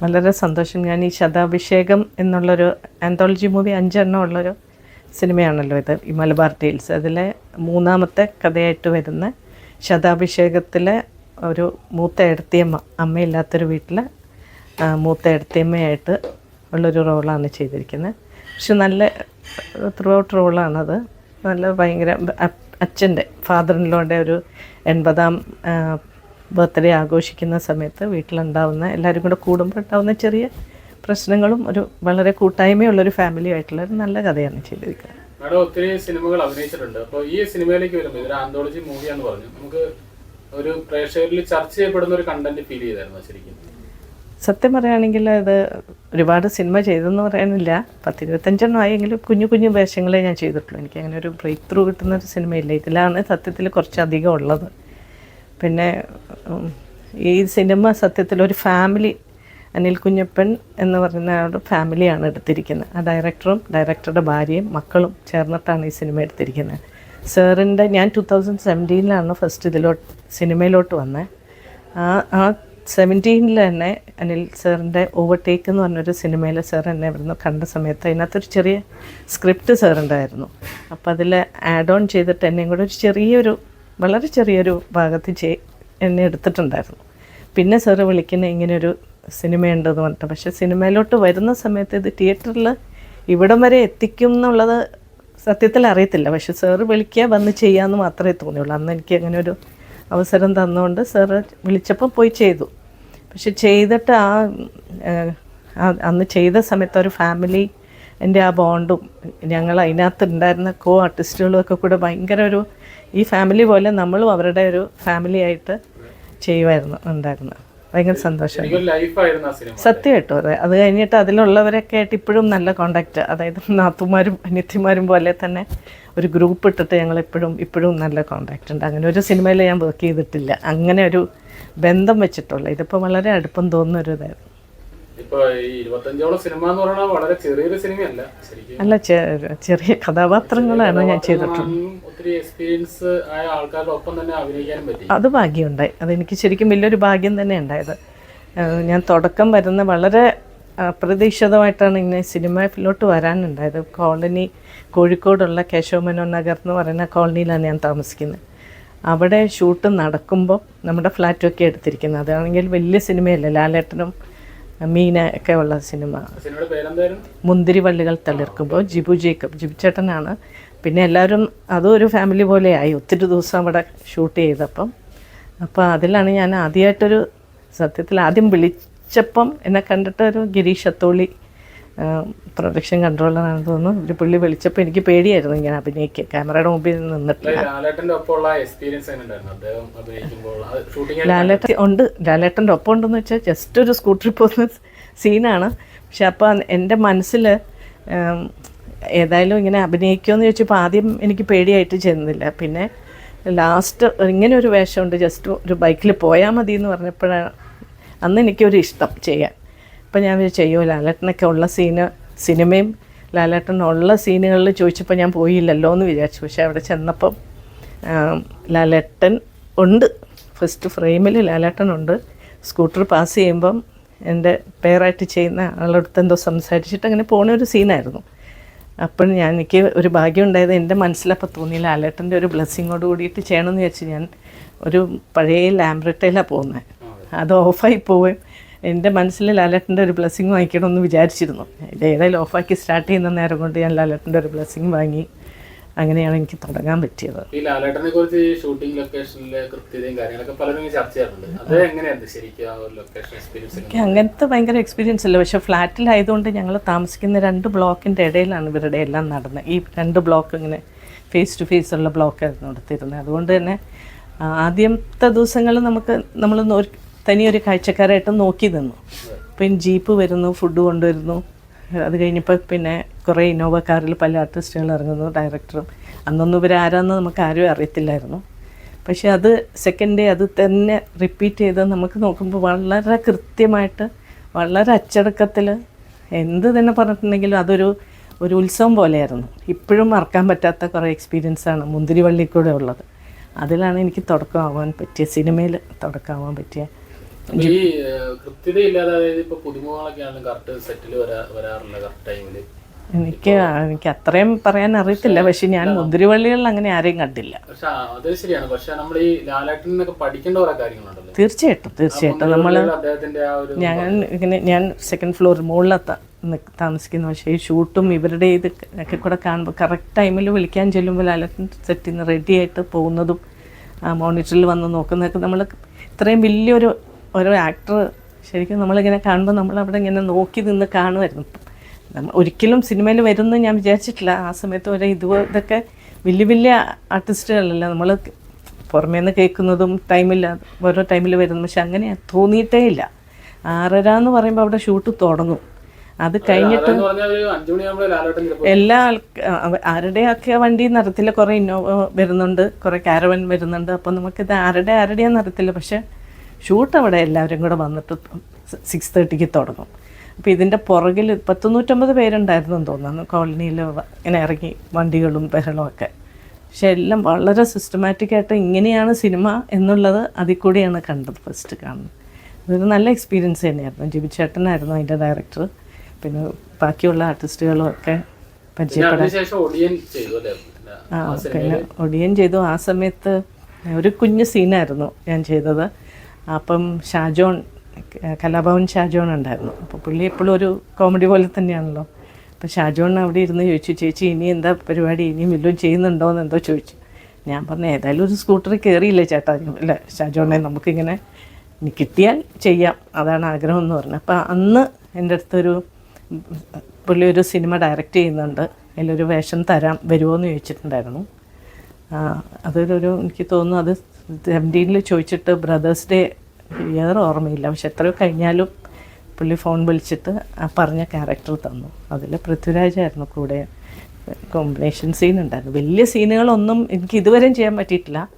വളരെ സന്തോഷം. ഞാൻ ഈ ശതാഭിഷേകം എന്നുള്ളൊരു ആന്തോളജി മൂവി അഞ്ചെണ്ണം ഉള്ളൊരു സിനിമയാണല്ലോ ഇത് ഈ മലബാർ ടീൽസ് അതിലെ മൂന്നാമത്തെ കഥയായിട്ട് വരുന്ന ശതാഭിഷേകത്തിലെ ഒരു മൂത്ത എടുത്തിയമ്മ അമ്മയില്ലാത്തൊരു വീട്ടിലെ മൂത്ത എടുത്തിയമ്മയായിട്ട് ഉള്ളൊരു റോളാണ് ചെയ്തിരിക്കുന്നത് പക്ഷെ നല്ല ത്രൂ ഔട്ട് റോളാണത്. നല്ല ഭയങ്കര അച്ഛന്റെ ഫാദറിനോടെ ഒരു എൺപതാം ബർത്ത്ഡേ ആഘോഷിക്കുന്ന സമയത്ത് വീട്ടിലുണ്ടാവുന്ന എല്ലാവരും കൂടെ കൂടുമ്പോൾ ഉണ്ടാവുന്ന ചെറിയ പ്രശ്നങ്ങളും ഒരു വളരെ കൂട്ടായ്മയുള്ളൊരു ഫാമിലി ആയിട്ടുള്ള ഒരു നല്ല കഥയാണ് ചെയ്തിരിക്കുന്നത്. മാഡം ഒത്തിരി സിനിമകൾ അഭിനയിച്ചിട്ടുണ്ട്. അപ്പോൾ ഈ സിനിമയിലേക്ക് വരുമ്പോൾ ഇതൊരു ആന്തോളജി മൂവിയാന്ന് പറഞ്ഞു. നമുക്ക് ഒരു പ്രേക്ഷകരിൽ ചർച്ച ചെയ്യപ്പെടുന്ന ഒരു കണ്ടന്റ് ഫീൽ ചെയ്തായിരുന്നു ശരിക്കും? സത്യം പറയുകയാണെങ്കിൽ അത് ഒരുപാട് സിനിമ ചെയ്തെന്ന് പറയാനില്ല. പത്തിരുപത്തഞ്ചെണ്ണം ആയെങ്കിലും കുഞ്ഞു കുഞ്ഞു വേഷങ്ങളെ ഞാൻ ചെയ്തിട്ടുള്ളൂ. എനിക്ക് അങ്ങനെ ഒരു ബ്രേക്ക് ത്രൂ കിട്ടുന്ന ഒരു സിനിമയില്ല. ഇതിലാണ് സത്യത്തിൽ കുറച്ചധികം ഉള്ളത്. പിന്നെ ഈ സിനിമ സത്യത്തിൽ ഒരു ഫാമിലി അനിൽ കുഞ്ഞപ്പൻ എന്ന് പറയുന്ന ഒരു ഫാമിലിയാണ് എടുത്തിരിക്കുന്നത്. ആ ഡയറക്ടറും ഡയറക്ടറുടെ ഭാര്യയും മക്കളും ചേർന്നിട്ടാണ് ഈ സിനിമ എടുത്തിരിക്കുന്നത്. സാറിന്റെ ഞാൻ ടു തൗസൻഡ് സെവന്റീനിലാണ് ഫസ്റ്റ് ഇതിലോട്ട് സിനിമയിലോട്ട് വന്നത് ആ ആ സെവന്റീനിൽ തന്നെ അനിൽ സാറിന്റെ ഓവർടേക്ക് എന്ന് പറഞ്ഞൊരു സിനിമയിൽ സാർ എന്നെ ഇവിടുന്ന് കണ്ട സമയത്ത് അതിനകത്തൊരു ചെറിയ സ്ക്രിപ്റ്റ് സാറുണ്ടായിരുന്നു. അപ്പോൾ അതിൽ ആഡ് ഓൺ ചെയ്തിട്ട് എന്നെയും കൂടെ ഒരു ചെറിയൊരു വളരെ ചെറിയൊരു ഭാഗത്ത് ചെയ് എന്നെ എടുത്തിട്ടുണ്ടായിരുന്നു. പിന്നെ സാറ് വിളിക്കുന്ന ഇങ്ങനെയൊരു സിനിമയുണ്ടെന്ന് പറഞ്ഞിട്ട്. പക്ഷേ സിനിമയിലോട്ട് വരുന്ന സമയത്ത് ഇത് തിയേറ്ററിൽ ഇവിടം വരെ എത്തിക്കും എന്നുള്ളത് സത്യത്തിൽ അറിയത്തില്ല. പക്ഷെ സാറ് വിളിക്കുക വന്ന് ചെയ്യാമെന്ന് മാത്രമേ തോന്നിയുള്ളൂ. അന്ന് എനിക്ക് അങ്ങനെ ഒരു അവസരം തന്നുകൊണ്ട് സാറ് വിളിച്ചപ്പോൾ പോയി ചെയ്തു. പക്ഷെ ചെയ്തിട്ട് ആ അന്ന് ചെയ്ത സമയത്ത് ഒരു ഫാമിലി എന്റെ ആ ബോണ്ടും ഞങ്ങൾ അതിനകത്ത് ഉണ്ടായിരുന്ന കോ ആർട്ടിസ്റ്റുകളും ഒക്കെ കൂടെ ഭയങ്കര ഒരു ഈ ഫാമിലി പോലെ നമ്മളും അവരുടെ ഒരു ഫാമിലി ആയിട്ട് ചെയ്യുമായിരുന്നു ഉണ്ടായിരുന്നു. ഭയങ്കര സന്തോഷം. സത്യം കേട്ടോ അതെ. അത് കഴിഞ്ഞിട്ട് അതിലുള്ളവരൊക്കെ ആയിട്ട് ഇപ്പോഴും നല്ല കോണ്ടാക്റ്റ് അതായത് നാത്തുമാരും അനിയത്തിമാരും പോലെ തന്നെ ഒരു ഗ്രൂപ്പ് ഇട്ടിട്ട് ഞങ്ങൾ എപ്പോഴും ഇപ്പോഴും നല്ല കോണ്ടാക്റ്റ് ഉണ്ട്. അങ്ങനെ ഒരു സിനിമയിൽ ഞാൻ വർക്ക് ചെയ്തിട്ടില്ല. അങ്ങനെ ഒരു ബന്ധം വെച്ചിട്ടുള്ള ഇതിപ്പോൾ വളരെ അടുപ്പം തോന്നുന്ന ഒരു ഇതായിരുന്നു. ഇപ്പൊ ഈ ഇരുപത്തഞ്ചോളം സിനിമ എന്ന് പറയുന്നത് വളരെ ചെറിയൊരു സിനിമയല്ല. ശരിക്കും അല്ല ചെറിയ കഥാപാത്രങ്ങളാണ് ഞാൻ ചെയ്തിട്ടുള്ളത്. ഒത്തിരി എക്സ്പീരിയൻസ് ആയ ആൾക്കാരുടെ ഒപ്പം തന്നെ അഭിനയിക്കാൻ പറ്റി. അത് ഭാഗ്യമുണ്ടായി. അതെനിക്ക് ശരിക്കും വലിയൊരു ഭാഗ്യം തന്നെ ഉണ്ടായത്. ഞാൻ തുടക്കം വരുന്ന വളരെ അപ്രതീക്ഷിതമായിട്ടാണ് ഇങ്ങനെ സിനിമയിലോട്ട് വരാനുണ്ടായത്. കോളനി കോഴിക്കോടുള്ള കേശവമനോൻ നഗർ എന്ന് പറയുന്ന കോളനിയിലാണ് ഞാൻ താമസിക്കുന്നത്. അവിടെ ഷൂട്ട് നടക്കുമ്പോൾ നമ്മുടെ ഫ്ലാറ്റൊക്കെ എടുത്തിരിക്കുന്നത്. അതാണെങ്കിൽ വലിയ സിനിമയല്ല. ലാലേട്ടനും മീന ഒക്കെ ഉള്ള സിനിമ. മുന്തിരിവള്ളികൾ തളിർക്കുമ്പോൾ ജിബു ജേക്കബ് ജിബു ചേട്ടനാണ്. പിന്നെ എല്ലാവരും അതും ഒരു ഫാമിലി പോലെയായി ഒത്തിരി ദിവസം അവിടെ ഷൂട്ട് ചെയ്തപ്പം. അപ്പോൾ അതിലാണ് ഞാൻ ആദ്യമായിട്ടൊരു സത്യത്തിൽ ആദ്യം വിളിച്ചപ്പം എന്നെ കണ്ടിട്ട് ഒരു ഗിരീഷ് അത്തോളി പ്രൊഡക്ഷൻ കൺട്രോളറാണെന്ന് തോന്നുന്നു. ഒരു പുള്ളി വിളിച്ചപ്പോൾ എനിക്ക് പേടിയായിരുന്നു ഇങ്ങനെ അഭിനയിക്കുക ക്യാമറയുടെ മുമ്പിൽ നിന്നിട്ട് ലാലേട്ടൻ ഉണ്ട്. ലാലേട്ടന്റെ ഒപ്പം ഉണ്ടെന്ന് വെച്ചാൽ ജസ്റ്റ് ഒരു സ്കൂട്ടറിൽ പോകുന്ന സീനാണ് പക്ഷെ അപ്പോൾ എന്റെ മനസ്സിൽ ഏതായാലും ഇങ്ങനെ അഭിനയിക്കുമെന്ന് ചോദിച്ചപ്പോൾ ആദ്യം എനിക്ക് പേടിയായിട്ട് ചെന്നില്ല. പിന്നെ ലാസ്റ്റ് ഇങ്ങനെ ഒരു വേഷമുണ്ട്. ജസ്റ്റ് ഒരു ബൈക്കിൽ പോയാൽ മതി എന്ന് പറഞ്ഞപ്പോഴാണ് അന്ന് എനിക്കൊരു ഇഷ്ടം ചെയ്യാൻ. അപ്പം ഞാൻ അയ്യോ ലാലേട്ടനൊക്കെ ഉള്ള സീന് സിനിമയും ലാലേട്ടൻ ഉള്ള സീനുകളിൽ ചോദിച്ചപ്പോൾ ഞാൻ പോയില്ലല്ലോ എന്ന് വിചാരിച്ചു. പക്ഷേ അവിടെ ചെന്നപ്പം ലാലേട്ടൻ ഉണ്ട്. ഫസ്റ്റ് ഫ്രെയിമിൽ ലാലേട്ടൻ ഉണ്ട്. സ്കൂട്ടർ പാസ് ചെയ്യുമ്പം എന്റെ പേരായിട്ട് ചെയ്യുന്ന ആളടുത്ത് എന്തോ സംസാരിച്ചിട്ട് അങ്ങനെ പോണ ഒരു സീനായിരുന്നു. അപ്പോൾ ഞാൻ എനിക്ക് ഒരു ഭാഗ്യം ഉണ്ടായത് എന്റെ മനസ്സിലപ്പോൾ തോന്നി ലാലേട്ടന്റെ ഒരു ബ്ലെസ്സിങ്ങോട് കൂടിയിട്ട് ചെയ്യണമെന്ന് വിചാരിച്ച് ഞാൻ ഒരു പഴയ ലാംബ്രട്ടയിലാണ് പോകുന്നത്. അത് ഓഫായി പോവുകയും എന്റെ മനസ്സിൽ ലാലേട്ടന്റെ ഒരു ബ്ലെസ്സിങ് വാങ്ങിക്കണമെന്ന് വിചാരിച്ചിരുന്നു. ഇത് ഏതായാലും ഓഫാക്കി സ്റ്റാർട്ട് ചെയ്യുന്ന നേരം കൊണ്ട് ഞാൻ ലാലേട്ടന്റെ ഒരു ബ്ലെസ്സിങ് വാങ്ങി. അങ്ങനെയാണ് എനിക്ക് തുടങ്ങാൻ പറ്റിയത്. ഈ ലാലേട്ടനെ കുറിച്ച് ഈ ഷൂട്ടിംഗ് ലൊക്കേഷനിലെ കൃത്യതയും കാര്യങ്ങളൊക്കെ പലരും ചർച്ച ചെയ്യാറുണ്ട്. അത് എങ്ങനെയാണ് ശരിക്കും ആ ഒരു ലൊക്കേഷൻ എക്സ്പീരിയൻസ് എനിക്ക് അങ്ങനത്തെ ഭയങ്കര എക്സ്പീരിയൻസ് ഇല്ല പക്ഷേ ഫ്ലാറ്റിലായതുകൊണ്ട് ഞങ്ങൾ താമസിക്കുന്ന രണ്ട് ബ്ലോക്കിന്റെ ഇടയിലാണ് ഇവരുടെ എല്ലാം നടന്നത് ഈ രണ്ട് ബ്ലോക്ക് ഇങ്ങനെ ഫേസ് ടു ഫേസ് ഉള്ള ബ്ലോക്കായിരുന്നു എടുത്തിരുന്നത് അതുകൊണ്ട് തന്നെ ആദ്യത്തെ ദിവസങ്ങളിൽ നമുക്ക് നമ്മൾ തനിയൊരു കാഴ്ചക്കാരായിട്ട് നോക്കി നിന്നു. പിന്നെ ജീപ്പ് വരുന്നു ഫുഡ് കൊണ്ടുവരുന്നു. അത് കഴിഞ്ഞപ്പോൾ പിന്നെ കുറേ ഇന്നോവ കാറിൽ പല ആർട്ടിസ്റ്റുകൾ ഇറങ്ങുന്നു ഡയറക്ടറും. അന്നൊന്നും ഇവരാരാന്ന് നമുക്ക് ആരും അറിയത്തില്ലായിരുന്നു. പക്ഷെ അത് സെക്കൻഡ് ഡേ അത് തന്നെ റിപ്പീറ്റ് ചെയ്ത് നമുക്ക് നോക്കുമ്പോൾ വളരെ കൃത്യമായിട്ട് വളരെ അച്ചടക്കത്തിൽ എന്ത് തന്നെ പറഞ്ഞിട്ടുണ്ടെങ്കിലും അതൊരു ഒരു ഉത്സവം പോലെയായിരുന്നു. ഇപ്പോഴും മറക്കാൻ പറ്റാത്ത കുറേ എക്സ്പീരിയൻസാണ് മുന്തിരിവള്ളി കൂടെ ഉള്ളത്. അതിലാണ് എനിക്ക് തുടക്കമാവാൻ പറ്റിയ സിനിമയിൽ തുടക്കമാവാൻ പറ്റിയ ഈ കൃത്യത ഇല്ലാതെ അതായത് ഇപ്പൊ പുതുമുഖങ്ങളൊക്കെ ആണെങ്കിലും കറക്റ്റ് സെറ്റിൽ വരാ വരാറില്ല കറക്റ്റ് ടൈമിൽ എനിക്ക് എനിക്ക് അത്രയും പറയാൻ അറിയത്തില്ല പക്ഷെ ഞാൻ മുന്തിരിവള്ളികളിൽ അങ്ങനെ ആരെയും കണ്ടില്ല. അത് ശരിയാണ്. പക്ഷെ നമ്മൾ ഈ നിന്നൊക്കെ പഠിക്കേണ്ട കുറെ കാര്യങ്ങളുണ്ടല്ലോ. തീർച്ചയായിട്ടും തീർച്ചയായിട്ടും. നമ്മൾ ഞാൻ ഇങ്ങനെ ഞാൻ സെക്കൻഡ് ഫ്ലോർ മുകളിലത്ത താമസിക്കുന്നു പക്ഷേ ഈ ഷൂട്ടും ഇവരുടെ ഇത് ഒക്കെ കൂടെ കാണുമ്പോൾ കറക്റ്റ് ടൈമിൽ വിളിക്കാൻ ചെല്ലുമ്പോൾ ലാലറ്റൻ സെറ്റിൽ നിന്ന് റെഡി ആയിട്ട് പോകുന്നതും മോണിറ്ററിൽ വന്ന് നോക്കുന്നതൊക്കെ നമ്മൾ ഇത്രയും വലിയൊരു ഒരു ആക്ടർ ശരിക്കും നമ്മളിങ്ങനെ കാണുമ്പോൾ നമ്മൾ അവിടെ ഇങ്ങനെ നോക്കി നിന്ന് കാണുമായിരുന്നു. നമ്മൾ ഒരിക്കലും സിനിമയിൽ വരുമെന്ന് ഞാൻ വിചാരിച്ചിട്ടില്ല. ആ സമയത്ത് ഓരോ ഇത് ഇതൊക്കെ വലിയ വലിയ ആർട്ടിസ്റ്റുകളല്ല നമ്മൾ പുറമേ നിന്ന് കേൾക്കുന്നതും ടൈമില്ല ഓരോ ടൈമിൽ വരുന്നു പക്ഷെ അങ്ങനെ തോന്നിയിട്ടേ ഇല്ല. ആറര എന്ന് പറയുമ്പോൾ അവിടെ ഷൂട്ട് തുടങ്ങും. അത് കഴിഞ്ഞിട്ട് എല്ലാ ആരുടെയൊക്കെ വണ്ടി നിറത്തില്ല കുറേ ഇന്നോവ വരുന്നുണ്ട്. കുറേ കാരവൻ വരുന്നുണ്ട്. അപ്പോൾ നമുക്കിത് ആരുടെ ആരുടെയാണെന്ന് അറിയത്തില്ല പക്ഷേ ഷൂട്ട് അവിടെ എല്ലാവരും കൂടെ വന്നിട്ട് സിക്സ് തേർട്ടിക്ക് തുടങ്ങും. അപ്പോൾ ഇതിന്റെ പുറകിൽ പത്തുനൂറ്റമ്പത് പേരുണ്ടായിരുന്നു എന്ന് തോന്നുന്നു. കോളനിയിൽ ഇങ്ങനെ ഇറങ്ങി വണ്ടികളും ബഹളമൊക്കെ പക്ഷെ എല്ലാം വളരെ സിസ്റ്റമാറ്റിക്കായിട്ട് ഇങ്ങനെയാണ് സിനിമ എന്നുള്ളത് അതിൽ കൂടിയാണ് കണ്ടത് ഫസ്റ്റ് കാണുന്നത്. ഇതൊരു നല്ല എക്സ്പീരിയൻസ് തന്നെയായിരുന്നു. ജിബി ചേട്ടനായിരുന്നു അതിന്റെ ഡയറക്ടർ പിന്നെ ബാക്കിയുള്ള ആർട്ടിസ്റ്റുകളും ഒക്കെ പരിചയപ്പെടാൻ ആ പിന്നെ ഒടിയൻ ചെയ്തു. ആ സമയത്ത് ഒരു കുഞ്ഞ് സീനായിരുന്നു ഞാൻ ചെയ്തത്. അപ്പം ഷാജോൺ കലാഭവൻ ഷാജോൺ ഉണ്ടായിരുന്നു. അപ്പോൾ പുള്ളി എപ്പോഴും ഒരു കോമഡി പോലെ തന്നെയാണല്ലോ. അപ്പോൾ ഷാജോൺ അവിടെ ഇരുന്ന് ചോദിച്ചു ചേച്ചി ഇനി എന്താ പരിപാടി? ഇനിയും വല്ലതും ചെയ്യുന്നുണ്ടോ? എന്ന് എന്തോ ചോദിച്ചു. ഞാൻ പറഞ്ഞു ഏതായാലും ഒരു സ്കൂട്ടറിൽ കയറിയില്ല ചേട്ടാ? അല്ല ഷാജോണെ നമുക്കിങ്ങനെ കിട്ടിയാൽ ചെയ്യാം. അതാണ് ആഗ്രഹം എന്ന് പറഞ്ഞു അപ്പോൾ അന്ന് എന്റെ അടുത്തൊരു പുള്ളി ഒരു സിനിമ ഡയറക്റ്റ് ചെയ്യുന്നുണ്ട്. അതിലൊരു വേഷം തരാം വരുമോ എന്ന് ചോദിച്ചിട്ടുണ്ടായിരുന്നു. അതൊരു എനിക്ക് തോന്നുന്നു അത് സെവന്റീനിൽ ചോദിച്ചിട്ട് ബ്രദേഴ്സ് ഡേ ഇയർ ഓർമ്മയില്ല. പക്ഷെ എത്രയോ കഴിഞ്ഞാലും പുള്ളി ഫോൺ വിളിച്ചിട്ട് ആ പറഞ്ഞ ക്യാരക്ടർ തന്നു. അതിൽ പൃഥ്വിരാജായിരുന്നു കൂടെ കോമ്പിനേഷൻ സീൻ ഉണ്ടായിരുന്നു വലിയ സീനുകളൊന്നും എനിക്ക് ഇതുവരെയും ചെയ്യാൻ പറ്റിയിട്ടില്ല.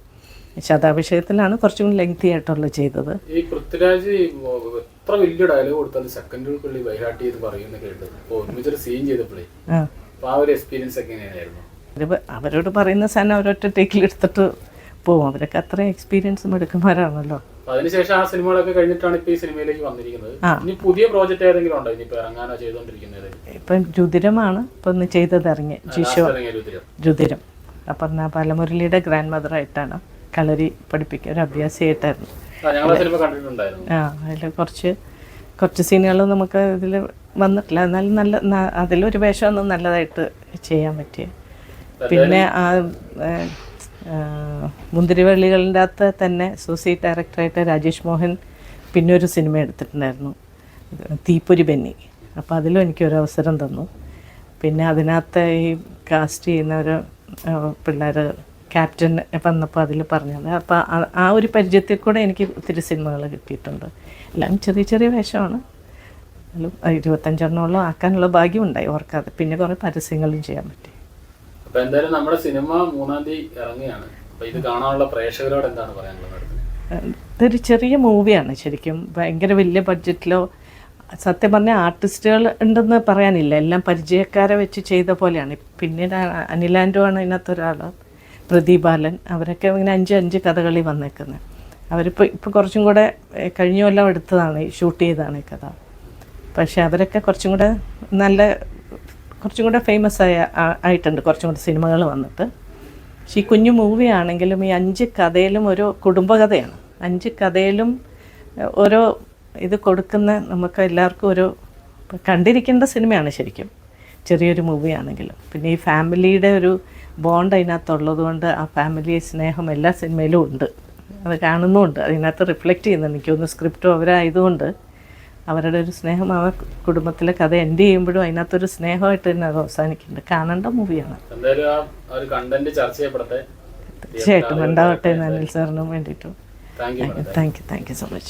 ശതാഭിഷേകത്തിലാണ് കുറച്ചും കൂടി ലെങ്തി ആയിട്ടുള്ളത് ചെയ്തത്. ഈ പൃഥ്വിരാജ് എത്ര വലിയ ഡയലോഗ് കൊടുത്താലും സെക്കൻഡുകൾക്കുള്ളിൽ ബൈഹാട്ടി ചെയ്ത് പറയുന്ന കേട്ടത്. സീൻ ചെയ്തപ്പോഴേ ആ. ഒരു എക്സ്പീരിയൻസ് എങ്ങനെയായിരുന്നു? അവർ അവരോട് പറയുന്ന സാധനം അവരൊറ്റ ടേക്കിൽ എടുത്തിട്ട് പോകും അവരൊക്കെ അത്ര എക്സ്പീരിയൻസ് എടുക്കുമാരാണല്ലോ അതിനുശേഷം ആ സിനിമകളൊക്കെ കഴിഞ്ഞിട്ടാണ് ഇപ്പൊ ഈ സിനിമയിലേക്ക് വന്നിരിക്കുന്നത്. ഇനി പുതിയ പ്രോജക്റ്റ് ഏതെങ്കിലും ഉണ്ടോ? ഇനി ഇറങ്ങാനോ ചെയ്തോണ്ടിരിക്കുന്നത്? ഇപ്പം രുതിരമാണ് ഇപ്പം ഒന്ന് ചെയ്തത് ഇറങ്ങി ജിഷോ രുതിരം അപ്പം ഞാൻ പലമുരളിയുടെ ഗ്രാൻഡ് മദർ ആയിട്ടാണ് കളരി പഠിപ്പിക്കുക ഒരു അഭ്യാസിയായിട്ടായിരുന്നു. ആ അതിൽ കുറച്ച് കുറച്ച് സീനുകൾ നമുക്ക് ഇതിൽ വന്നിട്ടില്ല. എന്നാലും നല്ല അതിലൊരു വേഷമൊന്നും നല്ലതായിട്ട് ചെയ്യാൻ പറ്റിയ. പിന്നെ ആ ആ, അകത്ത് തന്നെ അസോസിയേറ്റ് ഡയറക്ടറായിട്ട് രാജേഷ് മോഹൻ പിന്നെ ഒരു സിനിമ എടുത്തിട്ടുണ്ടായിരുന്നു. തീപ്പൊരി ബെന്നി. അപ്പോൾ അതിലും എനിക്കൊരു അവസരം തന്നു. പിന്നെ അതിനകത്ത് ഈ കാസ്റ്റ് ചെയ്യുന്ന ഒരു പിള്ളേർ ക്യാപ്റ്റൻ വന്നപ്പോൾ അതിൽ പറഞ്ഞത്. അപ്പോൾ ആ- ഒരു പരിചയത്തിൽ കൂടെ എനിക്ക് ഒത്തിരി സിനിമകൾ കിട്ടിയിട്ടുണ്ട്. എല്ലാം ചെറിയ ചെറിയ വേഷമാണ്. ഇരുപത്തഞ്ചെണ്ണോളം ആക്കാനുള്ള ഭാഗ്യമുണ്ടായി ഓർക്കാതെ പിന്നെ കുറേ പരസ്യങ്ങളും ചെയ്യാൻ പറ്റി. അപ്പൊ എന്തായാലും നമ്മുടെ സിനിമ മൂന്നാം തീയതി ഇറങ്ങുകയാണ്. അപ്പൊ ഇത് കാണാനുള്ള പ്രേക്ഷകരോട് എന്താണ് പറയാനുള്ളത് ഇതൊരു ചെറിയ മൂവിയാണ് ശരിക്കും. ഭയങ്കര വലിയ ബഡ്ജറ്റിലോ സത്യം പറഞ്ഞാൽ ആർട്ടിസ്റ്റുകൾ ഉണ്ടെന്ന് പറയാനില്ല. എല്ലാം പരിചയക്കാരെ വെച്ച് ചെയ്ത പോലെയാണ്. പിന്നീട് അനിലാൻഡോ ആണ് ഇതിനകത്തൊരാൾ പ്രദീപ് ബാലൻ. അവരൊക്കെ ഇങ്ങനെ അഞ്ച് അഞ്ച് കഥകളി വന്നേക്കുന്നത് അവരിപ്പോൾ ഇപ്പോൾ കുറച്ചും കൂടെ കഴിഞ്ഞ കൊല്ലം എടുത്തതാണ് ഷൂട്ട് ചെയ്തതാണ് ഈ കഥ. പക്ഷേ അവരൊക്കെ കുറച്ചും കൂടെ നല്ല കുറച്ചും കൂടെ ഫേമസ് ആയ ആയിട്ടുണ്ട് കുറച്ചും കൂടെ സിനിമകൾ വന്നിട്ട്. പക്ഷേ ഈ കുഞ്ഞു മൂവി ആണെങ്കിലും ഈ അഞ്ച് കഥയിലും ഒരു കുടുംബകഥയാണ്. അഞ്ച് കഥയിലും ഓരോ ഇത് കൊടുക്കുന്ന നമുക്ക് എല്ലാവർക്കും ഒരു കണ്ടിരിക്കേണ്ട സിനിമയാണ് ശരിക്കും. ചെറിയൊരു മൂവി ആണെങ്കിലും. പിന്നെ ഈ ഫാമിലിയുടെ ഒരു ബോണ്ട് അതിനകത്തുള്ളത് കൊണ്ട് ആ ഫാമിലി സ്നേഹം എല്ലാ സിനിമയിലും ഉണ്ട്. അത് കാണുന്നുമുണ്ട്. അതിനകത്ത് റിഫ്ലക്റ്റ് ചെയ്യുന്നുണ്ട്. എനിക്കൊന്ന് സ്ക്രിപ്റ്റും അവരായതുകൊണ്ട് അവരുടെ ഒരു സ്നേഹം ആ കുടുംബത്തിലെ കഥ എൻഡ് ചെയ്യുമ്പോഴും അതിനകത്തൊരു സ്നേഹമായിട്ട് തന്നെ അത് അവസാനിക്കുന്നുണ്ട്. കാണേണ്ട മൂവിയാണ്. തീർച്ചയായിട്ടും. ഉണ്ടാവട്ടെ എന്ന് അനിൽ സാറിനും വേണ്ടിയിട്ടും. Thank you thank you so much